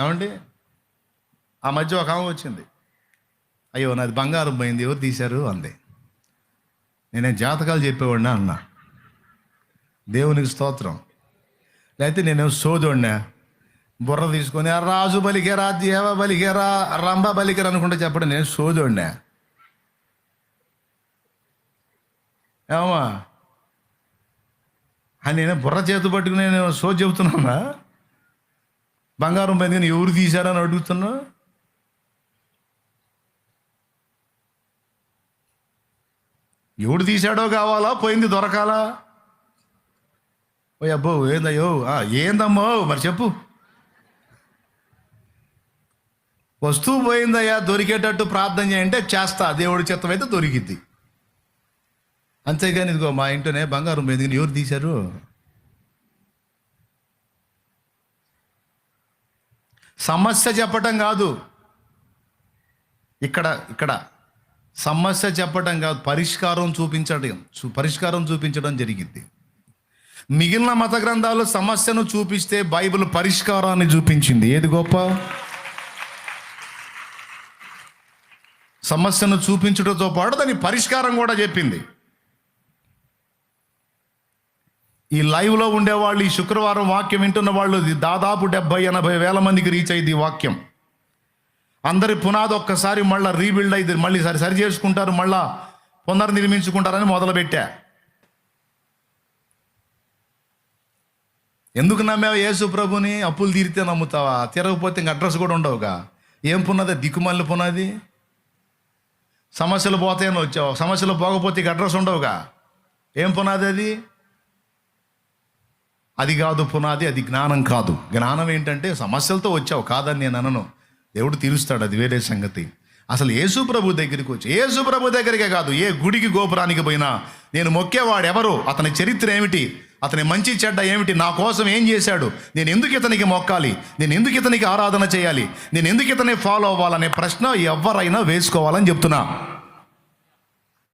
ఏమండి? ఆ మధ్య ఒక ఆమె వచ్చింది. అయ్యో నాది బంగారం పోయింది ఎవరు తీశారు? అంది. నేనే జాతకాలు చెప్పేవాడినా అన్నా. దేవునికి స్తోత్రం. లేకపోతే నేను సోదోడినా? బుర్ర తీసుకొని రాజు బలికేరా దేవ బలికేరా రంభ బలికేరా అనుకుంటే చెప్పడం నేను సోదోడినా? ఏమా అని నేను బుర్ర చేతు పట్టుకుని నేను సో చెబుతున్నానా? బంగారం పైన కానీ ఎవరు తీశారని అడుగుతున్నా? ఎవడు తీశాడో కావాలా? పోయింది దొరకాలా? ఓ అబ్బో ఏందయ్యో? ఏందమ్మో? మరి చెప్పు. వస్తువు పోయిందయ్యా దొరికేటట్టు ప్రార్థన చేయంటే చేస్తా. దేవుడి చిత్తమైతే దొరికిద్ది. అంతేగాని ఇదిగో మా ఇంట్లోనే బంగారం పోయింది ఎవరు తీశారు? సమస్య చెప్పటం కాదు. ఇక్కడ ఇక్కడ. సమస్య చెప్పటం కాదు. పరిష్కారం చూపించడం పరిష్కారం చూపించడం జరిగింది మిగిలిన మత గ్రంథాలు సమస్యను చూపిస్తే బైబిల్ పరిష్కారాన్ని చూపించింది. ఏది గొప్ప? సమస్యను చూపించడంతో పాటు దాని పరిష్కారం కూడా చెప్పింది. ఈ లైవ్లో ఉండేవాళ్ళు ఈ శుక్రవారం వాక్యం వింటున్న వాళ్ళు ఇది దాదాపు డెబ్బై ఎనభై వేల మందికి రీచ్ అయింది ఈ వాక్యం. అందరి పునాది ఒక్కసారి మళ్ళీ రీబిల్డ్ అయింది. మళ్ళీ సరి సరి చేసుకుంటారు మళ్ళా పునర్నిర్మించుకుంటారని మొదలుపెట్టా. ఎందుకు నమ్మావు యేసు ప్రభుని? అప్పులు తీరితే నమ్ముతావా? తిరగకపోతే ఇంక అడ్రస్ కూడా ఉండవుగా. ఏం పున్నది దిక్కుమల్లి పునాది? సమస్యలు పోతాయని వచ్చావు. సమస్యలు పోకపోతే ఇక అడ్రస్ ఉండవుగా. ఏం పునాది అది? అది కాదు పునాది అది జ్ఞానం కాదు. జ్ఞానం ఏంటంటే సమస్యలతో వచ్చావు కాదని నేను అనను. దేవుడు తీరుస్తాడు అది వేరే సంగతి. అసలు యేసు ప్రభు దగ్గరికి వచ్చి యేసు ప్రభు దగ్గరికే కాదు ఏ గుడికి గోపురానికి పోయినా నేను మొక్కేవాడు ఎవరు అతని చరిత్ర ఏమిటి? అతని మంచి చెడ్డ ఏమిటి? నా కోసం ఏం చేశాడు? నేను ఎందుకు ఇతనికి మొక్కాలి? నేను ఎందుకు ఇతనికి ఆరాధన చేయాలి? నేను ఎందుకు ఇతని ఫాలో అవ్వాలనే ప్రశ్న ఎవరైనా వేసుకోవాలని చెప్తున్నా.